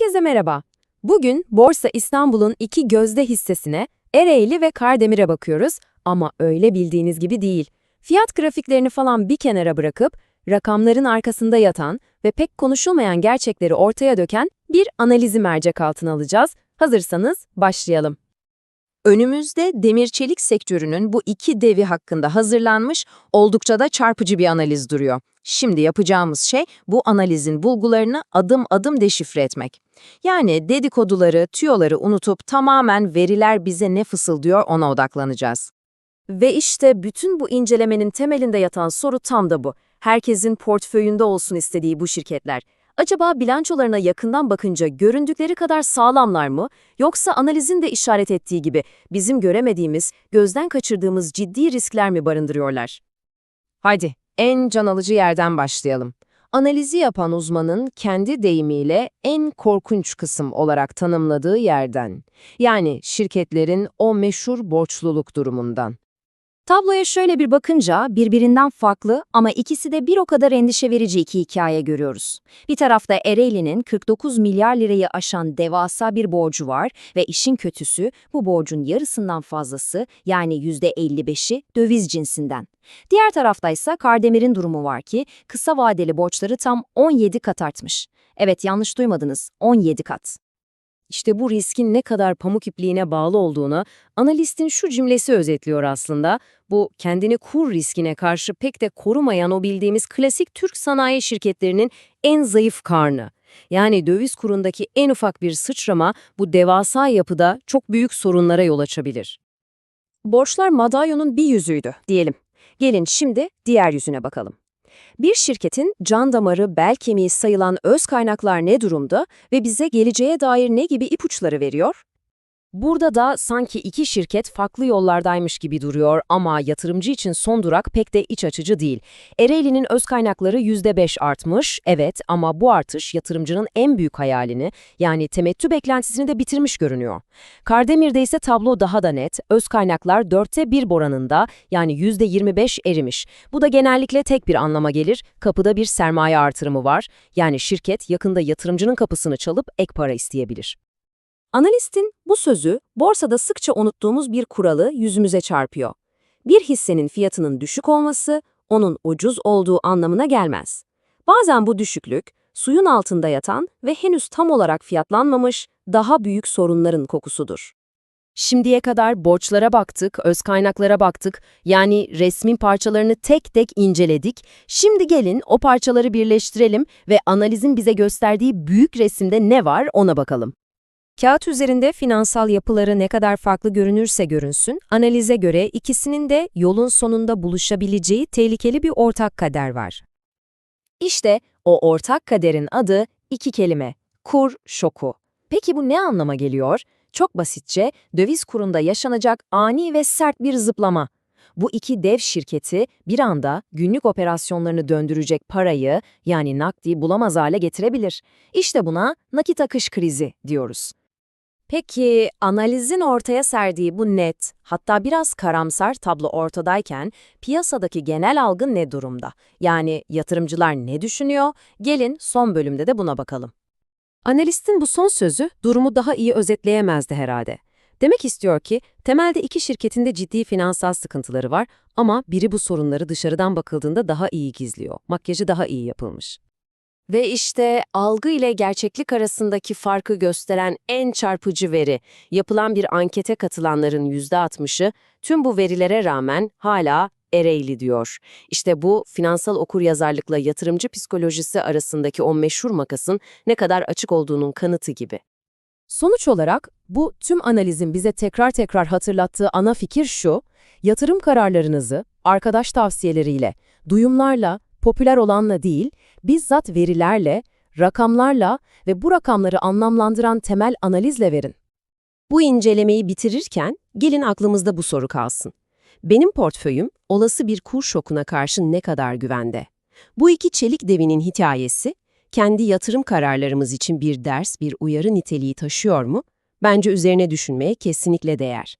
Herkese merhaba. Bugün Borsa İstanbul'un iki gözde hissesine, Ereğli ve Kardemir'e bakıyoruz ama öyle bildiğiniz gibi değil. Fiyat grafiklerini falan bir kenara bırakıp, rakamların arkasında yatan ve pek konuşulmayan gerçekleri ortaya döken bir analizi mercek altına alacağız. Hazırsanız başlayalım. Önümüzde demir çelik sektörünün bu iki devi hakkında hazırlanmış oldukça da çarpıcı bir analiz duruyor. Şimdi yapacağımız şey bu analizin bulgularını adım adım deşifre etmek. Yani dedikoduları, tüyoları unutup tamamen veriler bize ne fısıldıyor ona odaklanacağız. Ve işte bütün bu incelemenin temelinde yatan soru tam da bu. Herkesin portföyünde olsun istediği bu şirketler. Acaba bilançolarına yakından bakınca göründükleri kadar sağlamlar mı? Yoksa analizin de işaret ettiği gibi bizim göremediğimiz, gözden kaçırdığımız ciddi riskler mi barındırıyorlar? Haydi, en can alıcı yerden başlayalım. Analizi yapan uzmanın kendi deyimiyle en korkunç kısım olarak tanımladığı yerden. Yani şirketlerin o meşhur borçluluk durumundan. Tabloya şöyle bir bakınca birbirinden farklı ama ikisi de bir o kadar endişe verici iki hikaye görüyoruz. Bir tarafta Ereğli'nin 49 milyar lirayı aşan devasa bir borcu var ve işin kötüsü bu borcun yarısından fazlası yani %55'i döviz cinsinden. Diğer tarafta ise Kardemir'in durumu var ki kısa vadeli borçları tam 17 kat artmış. Evet yanlış duymadınız 17 kat. İşte bu riskin ne kadar pamuk ipliğine bağlı olduğunu analistin şu cümlesi özetliyor aslında. Bu kendini kur riskine karşı pek de korumayan o bildiğimiz klasik Türk sanayi şirketlerinin en zayıf karnı. Yani döviz kurundaki en ufak bir sıçrama bu devasa yapıda çok büyük sorunlara yol açabilir. Borçlar madalyonun bir yüzüydü diyelim. Gelin şimdi diğer yüzüne bakalım. Bir şirketin can damarı, bel kemiği sayılan öz kaynaklar ne durumda ve bize geleceğe dair ne gibi ipuçları veriyor? Burada da sanki iki şirket farklı yollardaymış gibi duruyor ama yatırımcı için son durak pek de iç açıcı değil. Ereğli'nin öz kaynakları %5 artmış, evet ama bu artış yatırımcının en büyük hayalini yani temettü beklentisini de bitirmiş görünüyor. Kardemir'de ise tablo daha da net, öz kaynaklar dörtte bir oranında yani %25 erimiş. Bu da genellikle tek bir anlama gelir, kapıda bir sermaye artırımı var. Yani şirket yakında yatırımcının kapısını çalıp ek para isteyebilir. Analistin bu sözü borsada sıkça unuttuğumuz bir kuralı yüzümüze çarpıyor. Bir hissenin fiyatının düşük olması onun ucuz olduğu anlamına gelmez. Bazen bu düşüklük suyun altında yatan ve henüz tam olarak fiyatlanmamış daha büyük sorunların kokusudur. Şimdiye kadar borçlara baktık, öz kaynaklara baktık, yani resmin parçalarını tek tek inceledik. Şimdi gelin o parçaları birleştirelim ve analizin bize gösterdiği büyük resimde ne var ona bakalım. Kağıt üzerinde finansal yapıları ne kadar farklı görünürse görünsün, analize göre ikisinin de yolun sonunda buluşabileceği tehlikeli bir ortak kader var. İşte o ortak kaderin adı iki kelime, kur şoku. Peki bu ne anlama geliyor? Çok basitçe döviz kurunda yaşanacak ani ve sert bir zıplama. Bu iki dev şirketi bir anda günlük operasyonlarını döndürecek parayı yani nakdi bulamaz hale getirebilir. İşte buna nakit akış krizi diyoruz. Peki analizin ortaya serdiği bu net, hatta biraz karamsar tablo ortadayken piyasadaki genel algı ne durumda? Yani yatırımcılar ne düşünüyor? Gelin son bölümde de buna bakalım. Analistin bu son sözü durumu daha iyi özetleyemezdi herhalde. Demek istiyor ki temelde iki şirketin de ciddi finansal sıkıntıları var ama biri bu sorunları dışarıdan bakıldığında daha iyi gizliyor. Makyajı daha iyi yapılmış. Ve işte algı ile gerçeklik arasındaki farkı gösteren en çarpıcı veri, yapılan bir ankete katılanların %60'ı tüm bu verilere rağmen hala Ereğli diyor. İşte bu finansal okuryazarlıkla yatırımcı psikolojisi arasındaki o meşhur makasın ne kadar açık olduğunun kanıtı gibi. Sonuç olarak bu tüm analizin bize tekrar tekrar hatırlattığı ana fikir şu, yatırım kararlarınızı arkadaş tavsiyeleriyle, duyumlarla, popüler olanla değil, bizzat verilerle, rakamlarla ve bu rakamları anlamlandıran temel analizle verin. Bu incelemeyi bitirirken gelin aklımızda bu soru kalsın. Benim portföyüm olası bir kur şokuna karşı ne kadar güvende? Bu iki çelik devinin hikayesi, kendi yatırım kararlarımız için bir ders, bir uyarı niteliği taşıyor mu? Bence üzerine düşünmeye kesinlikle değer.